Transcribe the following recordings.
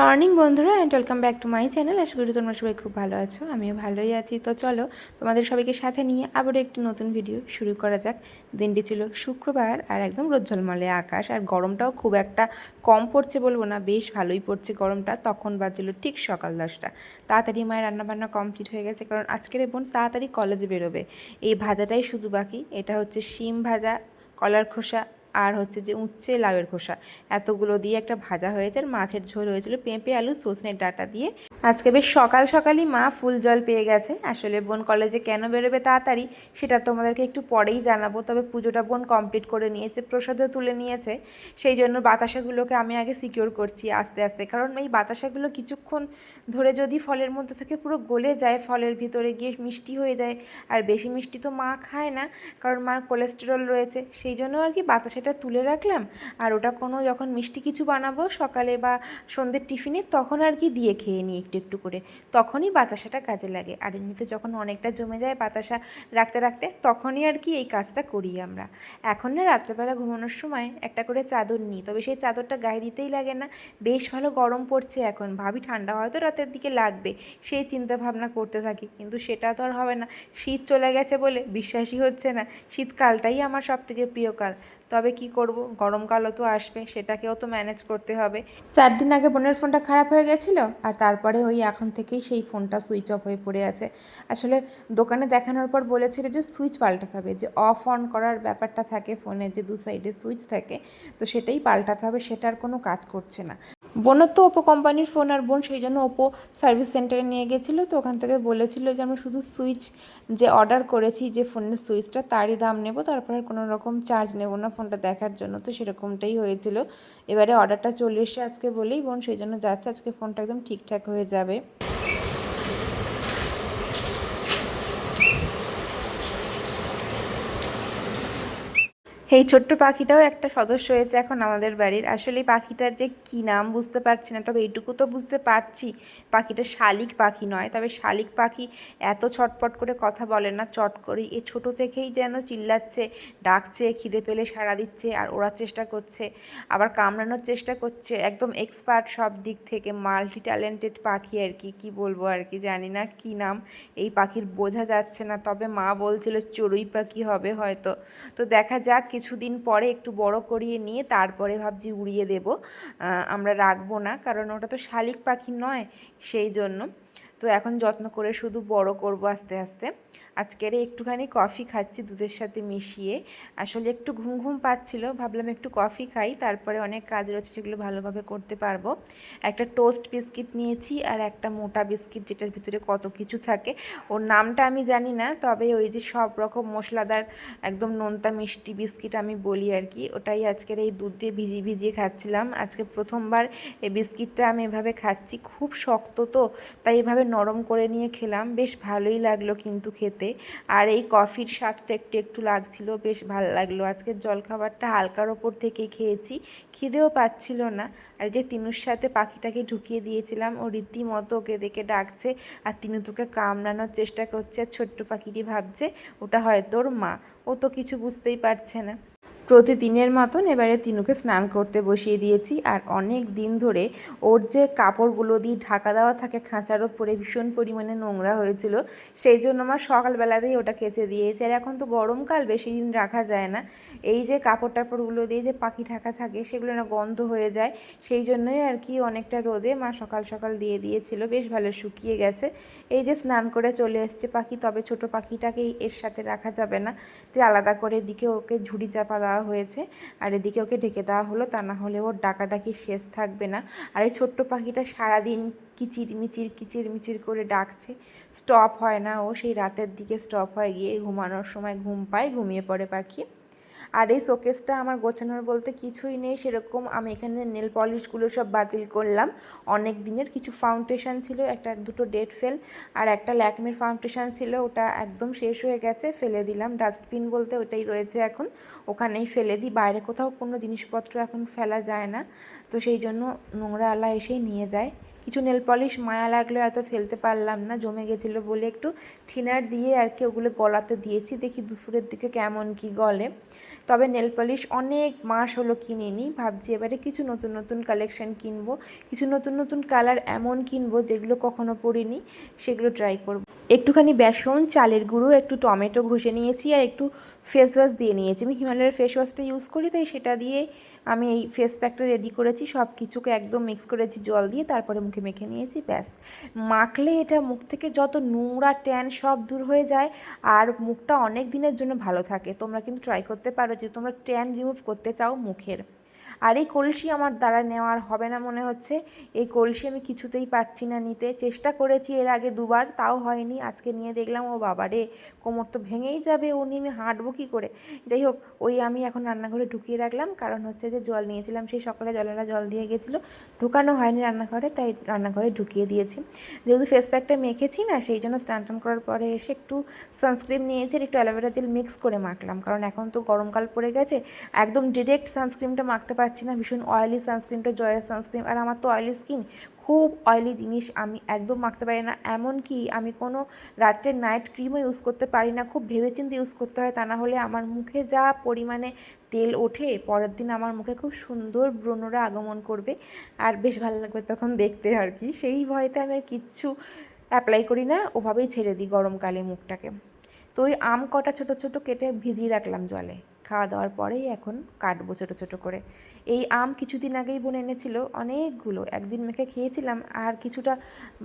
Morning বন্ধুরা and welcome back to my channel আশা করি তোমরা সবাই খুব ভালো আছো, আমিও ভালোই আছি। তো চলো, তোমাদের সবাইকে সাথে নিয়ে আবারও একটি নতুন ভিডিও শুরু করা যাক। দিনটি ছিল শুক্রবার আর একদম রোজ্জলমলে আকাশ, আর গরমটাও খুব একটা কম পড়ছে বলব না, বেশ ভালোই পড়ছে গরমটা। তখন বাজছিল ঠিক সকাল দশটা। তাড়াতাড়ি মায়ের রান্নাবান্না কমপ্লিট হয়ে গেছে, কারণ আজকের বোন তাড়াতাড়ি কলেজে বেরোবে। এই ভাজাটাই শুধু বাকি, এটা হচ্ছে শিম ভাজা, কলার খোসা আর হচ্ছে যে উচ্ছে লাউয়ের খোসা। এতগুলো দিয়ে একটা ভাজা হয়েছে আর মাছের ঝোল হয়েছিল পেঁপে, আলু সজনের ডাটা দিয়ে। আজকে বেশ সকাল সকালই মা ফুল জল পেয়ে গেছে। আসলে বোন কলেজে কেন বেরোবে তাড়াতাড়ি, সেটা তোমাদেরকে একটু পরেই জানাব। তবে পুজোটা বোন কমপ্লিট করে নিয়েছে, প্রসাদও তুলে নিয়েছে। সেই জন্য বাতাসাগুলোকে আমি আগে সিকিওর করছি আস্তে আস্তে। কারণ এই বাতাসাগুলো কিছুক্ষণ ধরে যদি ফলের মধ্যে থেকে পুরো গলে যায়, ফলের ভিতরে গিয়ে মিষ্টি হয়ে যায়। আর বেশি মিষ্টি তো মা খায় না, কারণ মার কোলেস্টেরল রয়েছে। সেই জন্য আর কি বাতাসাটা তুলে রাখলাম। আর ওটা কোনো যখন মিষ্টি কিছু বানাবো সকালে বা সন্ধ্যের টিফিনে, তখন আর কি দিয়ে খেয়ে নিই। একটু একটু করে, তখনই বাতাসাটা কাজে লাগে। আর এমনিতে যখন অনেকটা জমে যায় বাতাসা রাখতে রাখতে, তখনই আর কি এই কাজটা করি আমরা। এখন না রাত্রেবেলা ঘুমানোর সময় একটা করে চাদর নিই, তবে সেই চাদরটা গায়ে দিতেই লাগে না। বেশ ভালো গরম পড়ছে এখন, ভাবি ঠান্ডা হয়তো রাতের দিকে লাগবে, সেই চিন্তা ভাবনা করতে থাকি, কিন্তু সেটা তো আর হবে না। শীত চলে গেছে বলে বিশ্বাসই হচ্ছে না। শীতকালটাই আমার সব থেকে প্রিয় কাল। তবে কি করব? গরমকালও তো আসবে, সেটাকেও তো ম্যানেজ করতে হবে। চার দিন আগে বোনের ফোনটা খারাপ হয়ে গেছিল, আর তারপরে ওই এখন থেকেই সেই ফোনটা সুইচ অফ হয়ে পড়ে আছে। আসলে দোকানে দেখানোর পর বলেছিল যে সুইচ পাল্টাতে হবে, যে অফ অন করার ব্যাপারটা থাকে, ফোনে যে দু সাইডে সুইচ থাকে, তো সেটাই পাল্টাতে হবে, সেটার কোনো কাজ করছে না। বোনের তো ওপো কোম্পানির ফোন আর বোন সেই জন্য ওপো সার্ভিস সেন্টারে নিয়ে গেছিল, তো ওখান থেকে বলেছিল যে আমরা শুধু সুইচ যে অর্ডার করেছি যে ফোনের সুইচটা তারই দাম নেব, তারপর আর কোনো রকম চার্জ নেব না ফোনটা দেখার জন্য, তো সেরকমটাই হয়েছিল। এবারে অর্ডারটা চলে এসে আজকে বলেই, বোন সেই জন্য যাচ্ছে, আজকে ফোনটা একদম ঠিকঠাক হয়ে যাবে। এই ছোট্ট পাখিটাও একটা সদস্য হয়েছে এখন আমাদের বাড়ির। আসলে পাখিটার যে কী নাম বুঝতে পারছি না, তবে এইটুকু তো বুঝতে পারছি। পাখিটা শালিক পাখি নয়, তবে শালিক পাখি এত ছটপট করে কথা বলে না, চট করে এ ছোট থেকেই যেন চিল্লাচ্ছে, ডাকছে, খিদে পেলে সাড়া দিচ্ছে, আর ওড়ার চেষ্টা করছে, আবার কামড়ানোর চেষ্টা করছে। একদম এক্সপার্ট সব দিক থেকে মাল্টি ট্যালেন্টেড পাখি আর কি, কী বলব আর কি, জানি না কী নাম। এই পাখির বোঝা যাচ্ছে না, তবে মা বলছিল চড়ুই পাখি হবে হয়তো। তো দেখা যাক কিছুদিন পরে একটু বড় করিয়ে নিয়ে তারপরে ভাবছি উড়িয়ে দেব। আমরা রাখব না, কারণ ওটা তো শালিক পাখি নয়, সেই জন্য। তো এখন যত্ন করে শুধু বড় করব আস্তে আস্তে। আজকের একটুখানি কফি খাচ্ছি দুধের সাথে মিশিয়ে। আসলে একটু ঘুম ঘুম পাচ্ছিল, ভাবলাম একটু কফি খাই, তারপরে অনেক কাজ রয়েছে সেগুলো ভালোভাবে করতে পারব। একটা টোস্ট বিস্কিট নিয়েছি আর একটা মোটা বিস্কিট যেটার ভিতরে কত কিছু থাকে। ওর নামটা আমি জানি না, তবে ওই যে সব রকম মশলাদার একদম নোনতা মিষ্টি বিস্কিট আমি বলি আর কি, ওটাই আজকের এই দুধ দিয়ে ভিজিয়ে ভিজিয়ে খাচ্ছিলাম। আজকে প্রথমবার এই বিস্কিটটা আমি এভাবে খাচ্ছি, খুব শক্ত তো, তাই এভাবে নরম করে নিয়ে খেলাম, বেশ ভালোই লাগল কিন্তু খেতে। খেতে আর এই কফির স্বাদটা একটু একটু লাগছিল, বেশ ভালো লাগল। আজকের জলখাবারটা হালকার ওপর থেকে খেয়েছি, খিদেও পাচ্ছিল না। আর যে তিনুর সাথে পাখিটাকে ঢুকিয়ে দিয়েছিলাম, ও রীতিমতো ওকে দেখে ডাকছে, আর তিনু তোকে কামড়ানোর চেষ্টা করছে, আর ছোট্ট পাখিটি ভাবছে, ওটা হয়তো ওর মা। ও তো কিছু বুঝতেই পারছে না। প্রতিদিনের মতন এবারে তিনুকে স্নান করতে বসিয়ে দিয়েছি। আর অনেক দিন ধরে ওর যে কাপড়গুলো দিয়ে ঢাকা দেওয়া থাকে, খাঁচার ওপরে ভীষণ পরিমাণে নোংরা হয়েছিল, সেই জন্য আমার সকালবেলাতেই ওটা কেচে দিয়েছে। আর এখন তো গরমকাল, বেশি দিন রাখা যায় না। এই যে কাপড় টাপড়গুলো দিয়ে যে পাখি ঢাকা থাকে, সেগুলো না গন্ধ হয়ে যায়। সেই জন্যই আর কি অনেকটা রোদে মা সকাল সকাল দিয়ে দিয়েছিল, বেশ ভালো শুকিয়ে গেছে। এই যে স্নান করে চলে এসছে পাখি, তবে ছোট পাখিটাকেই এর সাথে রাখা যাবে না। তো আলাদা করে দিকে ওকে ঝুড়ি চাপা দেওয়া হয়েছে। আর এদিকে ওকে ঢেকে দেওয়া হলো, তা না হলে ওর ডাকাডাকি শেষ থাকবে না। আর এই ছোট্ট পাখিটা সারাদিন কিচির মিচির কিচির মিচির করে ডাকছে। স্টপ হয় না ও, সেই রাতের দিকে স্টপ হয়ে। গিয়ে ঘুমানোর সময় ঘুম পায়, ঘুমিয়ে পড়ে পাখি। আর এই শোকেসটা আমার গোছানোর বলতে কিছুই নেই, সেরকম আমি এখানে নেল পলিশগুলো সব বাতিল করলাম। অনেক দিনের কিছু ফাউন্ডেশন ছিল, একটা দুটো ডেট ফেল আর একটা ল্যাকমির ফাউন্ডেশন ছিল, ওটা একদম শেষ হয়ে গেছে, ফেলে দিলাম। ডাস্টবিন বলতে ওটাই রয়েছে এখন। ওখানেই ফেলে দিই, বাইরে কোথাও কোনো জিনিসপত্র এখন ফেলা যায় না। তো সেই জন্য নোংরা আলা এসেই নিয়ে যায়। কিছু নেল পলিশ মায়া লাগল এত ফেলতে পারলাম না, জমে গেছিল বলে একটু থিনার দিয়ে আর কি ওগুলো গলাতে দিয়েছি, দেখি দুপুরের দিকে কেমন কি গলে। তবে নেল পলিশ অনেক মাস হলো কিনিনি। ভাবছি এবারে কিছু নতুন নতুন কালেকশন কিনবো। কিছু নতুন নতুন কালার এমন কিনবো যেগুলো কখনো পরিনি, সেগুলো ট্রাই করব। একটুখানি বেসন, চালের গুঁড়ো, একটু টমেটো ঘষে নিয়েছি আর একটু ফেস ওয়াশ দিয়ে নিয়েছি। আমি হিমালয়ের ফেস ওয়াশটা ইউজ করি, তাই সেটা দিয়ে আমি এই ফেস প্যাকটা রেডি করেছি। সব কিছুকে একদম মিক্স করেছি জল দিয়ে, তারপরে মুখে মেখে নিয়েছি, ব্যাস। মাখলে এটা মুখ থেকে যত নোংরা ট্যান সব দূর হয়ে যায় আর মুখটা অনেক দিনের জন্য ভালো থাকে। তোমরা কিন্তু ট্রাই করতে পারো যদি তোমরা ট্যান রিমুভ করতে চাও মুখের। আর এই কলসি আমার দ্বারা নেওয়ার হবে না মনে হচ্ছে। এই কলসি আমি কিছুতেই পারছি না নিতে। চেষ্টা করেছি এর আগে দুবার, তাও হয়নি। আজকে নিয়ে দেখলাম, ও বাবারে, কোমর তো ভেঙেই যাবে, ও নিয়ে আমি হাঁটবো কী করে? যাই হোক, ওই আমি এখন রান্নাঘরে ঢুকিয়ে রাখলাম। কারণ হচ্ছে যে জল নিয়েছিলাম, সেই সকালে জলেরা জল দিয়ে গেছিল। ঢুকানো হয়নি রান্নাঘরে, তাই রান্নাঘরে ঢুকিয়ে দিয়েছি। যেহেতু ফেস প্যাকটা মেখেছি না, সেই জন্য স্নান টান করার পরে এসে একটু সানস্ক্রিন নিয়েছি একটু অ্যালোভেরা জেল মিক্স করে মাখলাম। কারণ এখন তো গরমকাল পড়ে গেছে, একদম ডিরেক্ট সানস্ক্রিনটা মাখতে পারছি না, ভীষণ অয়েলি সানস্ক্রিনটা জয়ের সানস্ক্রিন আর আমার তো অয়েলি স্কিন খুব অয়েলি জিনিস আমি একদম মাখতে পারি না। এমনকি আমি কোনো রাত্রে নাইট ক্রিমও ইউজ করতে পারি না, খুব ভেবেচিন্তে ইউজ করতে হয়। তা না হলে আমার মুখে যা পরিমাণে তেল ওঠে, পরের দিন আমার মুখে খুব সুন্দর ব্রণরা আগমন করবে। আর বেশ ভালো লাগবে তখন দেখতে আর কি। সেই ভয়তে আমি আর কিচ্ছু অ্যাপ্লাই করি না, ওভাবেই ছেড়ে দিই গরমকালে মুখটাকে। তো ওই আম কটা ছোটো ছোটো কেটে ভিজিয়ে রাখলাম জলে। খাওয়া দাওয়ার পরেই এখন কাটবো ছোটো ছোটো করে। এই আম কিছুদিন আগেই বোন এনেছিল, অনেকগুলো। একদিন মেখে খেয়েছিলাম, আর কিছুটা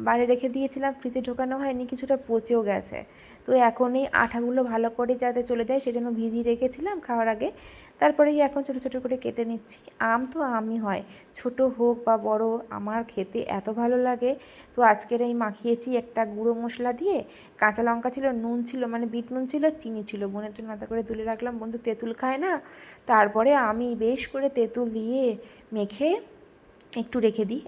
বাড়ি রেখে দিয়েছিলাম ফ্রিজে ঢোকানো হয়নি, কিছুটা পচেও গেছে। তো এখন এই আঠাগুলো ভালো করে যাতে চলে যায়, সেজন্য ভিজিয়ে রেখেছিলাম খাওয়ার আগে। তারপরেই এখন ছোটো ছোটো করে কেটে নিচ্ছি। আম তো আমই হয়, ছোট হোক বা বড়, আমার খেতে এত ভালো লাগে। তো আজকের এই মাখিয়েছি একটা গুঁড়ো মশলা দিয়ে কাঁচা লঙ্কা ছিল, নুন ছিল মানে বিট নুন ছিল, চিনি ছিল। বোনের জন্য মাথা করে তুলে রাখলাম, বন্ধু তেঁতুল খায় না? তারপরে আমি বেশ করে তেঁতুল দিয়ে মেখে একটু রেখে দিই।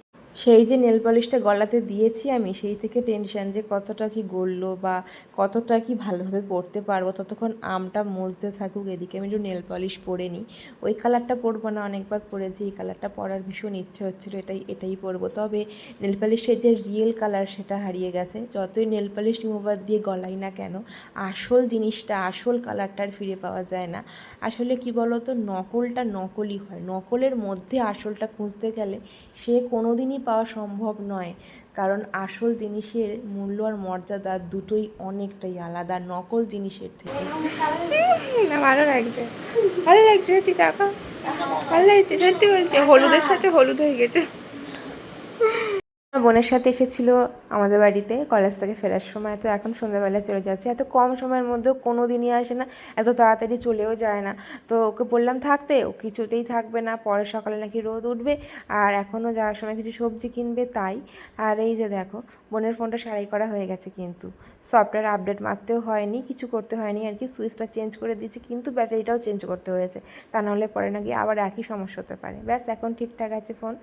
সেই যে নেল পলিশটা গলাতে দিয়েছি আমি, সেই থেকে টেনশন যে কতটা কি গড়লো বা কতটা কি ভালোভাবে পরতে পারব, ততক্ষণ আমটা মজতে থাকুক, এদিকে আমি একটু নেল পলিশ পরে নিই। ওই কালারটা পরবো না, অনেকবার পরেছি, এই কালারটা পরার ভীষণ ইচ্ছে হচ্ছিল, এটাই এটাই পরবো। তবে নেল পলিশের যে রিয়েল কালার সেটা হারিয়ে গেছে, যতই নেল পলিশ রিমুভার দিয়ে গলাই না কেন, আসল জিনিসটা, আসল কালারটা আর ফিরে পাওয়া যায় না। আসলে কি বলতো, নকলটা নকলই হয়, নকলের মধ্যে আসলটা খুঁজতে গেলে সে কোনোদিনই পাওয়া সম্ভব নয়। কারণ আসল জিনিসের মূল্য আর মর্যাদা দুটোই অনেকটাই আলাদা, নকল জিনিসের থেকে। ভালো লাগছে। ভালো লাগছে, সত্যি টাকা ভালো লাগছে, সত্যি বলছে, হলুদের সাথে হলুদ হয়ে গেছে। আমার বোনের সাথে এসেছিল আমাদের বাড়িতে, কলেজ থেকে ফেরার সময়। তো এখন সন্ধ্যাবেলায় চলে যাচ্ছে। এত কম সময়ের মধ্যেও কোনো দিনই আসে না, এত তাড়াতাড়ি চলেও যায় না। তো ওকে বললাম থাকতে ও কিছুতেই থাকবে না। পরে সকালে নাকি রোদ উঠবে। আর এখনও যাওয়ার সময় কিছু সবজি কিনবে, তাই। আর এই যে দেখো, বোনের ফোনটা সারাই করা হয়ে গেছে কিন্তু। সফটওয়্যার আপডেট মারতেও হয়নি, কিছু করতে হয়নি, আর কি সুইচটা চেঞ্জ করে দিয়েছি, কিন্তু ব্যাটারিটাও চেঞ্জ করতে হয়েছে। তা নাহলে পরে নাকি আবার একই সমস্যা হতে পারে। ব্যাস, এখন ঠিকঠাক আছে ফোন।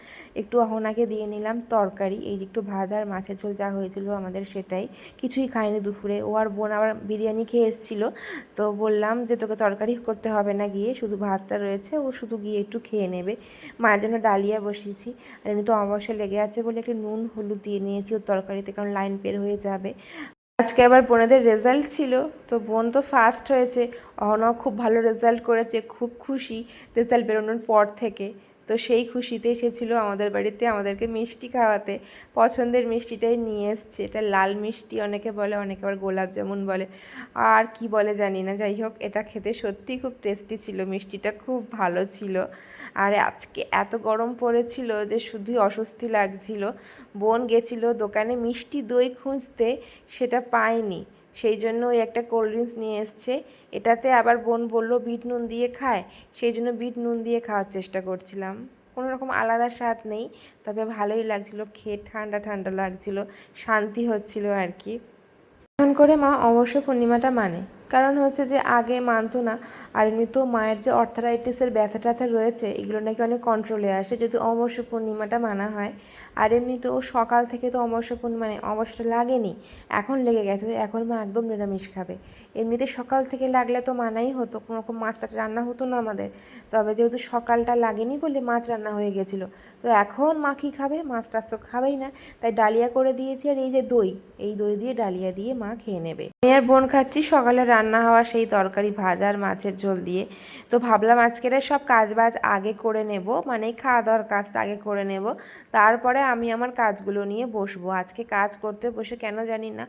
একটু অহনাকে দিয়ে নিলাম তরকারি। এই যে একটু ভাজা আর মাছের ঝোল যা হয়েছিল আমাদের সেটাই। কিছুই খায়নি দুপুরে। ও আর বোন আবার বিরিয়ানি খেয়ে এসেছিল। তো বললাম যে তোকে তরকারি করতে হবে না গিয়ে, শুধু ভাতটা রয়েছে, ও শুধু গিয়ে একটু খেয়ে নেবে। মায়ের জন্য ডালিয়া বসিয়েছি। আর এমনি তো অমাবস্যা লেগে আছে বলে একটু নুন, হলুদ দিয়ে নিয়েছি। ওর তরকারিতে কারণ লাইন বের হয়ে যাবে। আজকে আবার বোনেদের রেজাল্ট ছিল। তো বোন তো ফার্স্ট হয়েছে। অহনাও খুব ভালো রেজাল্ট করেছে, খুব খুশি। রেজাল্ট বেরোনোর পর থেকে। তো সেই খুশিতে এসেছিল আমাদের বাড়িতে, আমাদেরকে মিষ্টি খাওয়াতে। পছন্দের মিষ্টিটাই নিয়ে এসছে। এটা লাল মিষ্টি অনেকে বলে, অনেকে আবার গোলাপ জামুন বলে। আর কি বলে জানি না। যাই হোক, এটা খেতে সত্যিই খুব টেস্টি ছিল। মিষ্টিটা খুব ভালো ছিল। আর আজকে এত গরম পড়েছিল যে শুধুই অস্বস্তি লাগছিল। বোন গেছিল দোকানে মিষ্টি দই খুঁজতে, সেটা পায়নি। সেই জন্য ওই একটা কোল্ড ড্রিঙ্কস নিয়ে এসছে। এটাতে আবার বোন বলল, বিট নুন দিয়ে খায়। সেই জন্য বিট নুন দিয়ে খাওয়ার চেষ্টা করছিলাম। কোনো রকম আলাদা স্বাদ নেই, তবে ভালোই লাগছিল, খেয়ে ঠান্ডা ঠান্ডা লাগছিল, শান্তি হচ্ছিল আর কি। এখন করে মা অবশ্য পূর্ণিমাটা মানে। কারণ হচ্ছে যে আগে মানতো না। আর এমনিতেও মায়ের যে অর্থারাইটিসের ব্যথা ট্যাথা রয়েছে, এগুলো নাকি অনেক কন্ট্রোলে আসে। যদি অমাবস্যা পূর্ণিমাটা মানা হয়, আর এমনিতেও সকাল থেকে তো অমাবস্যা পূর্ণিমা মানে অমাবস্যাটা লাগেনি, এখন লেগে গেছে এখন মা একদম নিরামিষ খাবে। এমনিতে সকাল থেকে লাগলে তো মানাই হতো, কোনো রকম মাছ টাছ রান্না হতো না আমাদের। তবে যেহেতু সকালটা লাগেনি বলে মাছ রান্না হয়ে গেছিল, তো এখন মা কী খাবে? মাছ টাছ তো খাবেই না। তাই ডালিয়া করে দিয়েছি, আর এই যে দই, এই দই দিয়ে ডালিয়া দিয়ে মা খেয়ে নেবে। মেয়ের বোন খাচ্ছি সকালে রান্না রান্না হওয়া সেই তরকারি ভাজার মাছের ঝোল দিয়ে। তো ভাবলাম আজকের সব কাজবাজ আগে করে নেব মানে খাওয়া দাওয়ার কাজটা আগে করে নেব। তারপরে আমি আমার কাজগুলো নিয়ে বসবো। আজকে কাজ করতে বসে কেন জানি না,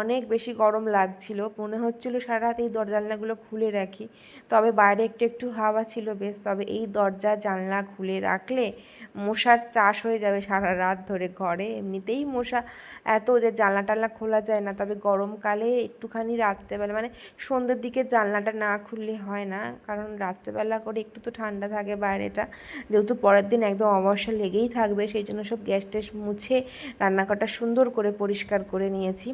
অনেক বেশি গরম লাগছিল। মনে হচ্ছিল সারা রাত এই দরজা জানলাগুলো খুলে রাখি। তবে বাইরে একটু একটু হাওয়া ছিল বেশ, তবে এই দরজা জানলা খুলে রাখলে মশার চাষ হয়ে যাবে সারা রাত ধরে ঘরে। এমনিতেই মশা এত যে জানলা টানলা খোলা যায় না, তবে গরমকালে একটুখানি রাত্রেবেলা মানে সন্ধ্যের দিকে জানলাটা না খুললে হয় না। কারণ রাত্রেবেলা করে একটু তো ঠান্ডা থাকে বাইরেটা। যেহেতু পরের দিন একদম অবসর লেগেই থাকবে, সেই জন্য সব গ্যাস ট্যাস মুছে রান্নাঘরটা সুন্দর করে পরিষ্কার করে নিয়েছি।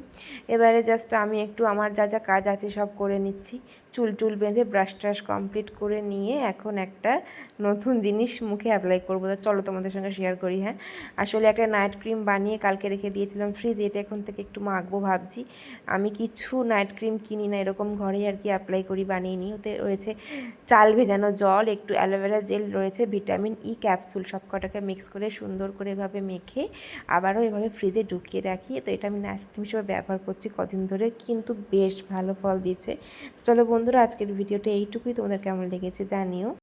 এবারে জাস্ট আমি একটু আমার যা যা কাজ আছে সব করে নিচ্ছি। চুল টুল বেঁধে ব্রাশ ট্রাশ কমপ্লিট করে নিয়ে এখন একটা নতুন জিনিস মুখে অ্যাপ্লাই করব। চলো তোমাদের সঙ্গে শেয়ার করি হ্যাঁ? আসলে একটা নাইট ক্রিম বানিয়ে কালকে রেখে দিয়েছিলাম ফ্রিজে এটা এখন থেকে একটু মাখবো ভাবছি। আমি কিছু নাইট ক্রিম কিনি না, এরকম ঘরেই আর কি অ্যাপ্লাই করি, বানিয়ে নিই। ওতে রয়েছে চাল ভেজানো জল, একটু অ্যালোভেরা জেল রয়েছে ভিটামিন ই ক্যাপসুল সব কটাকে মিক্স করে সুন্দর করে এভাবে মেখে আবারও এভাবে ফ্রিজে ঢুকিয়ে রাখি। তো এটা আমি নাইট ক্রিম হিসেবে ব্যবহার করছি কদিন ধরে, কিন্তু বেশ ভালো ফল দিচ্ছে। চলো বন্ধুরা আজকের ভিডিওটা এইটুকুই। তোমাদের কেমন লেগেছে জানিও।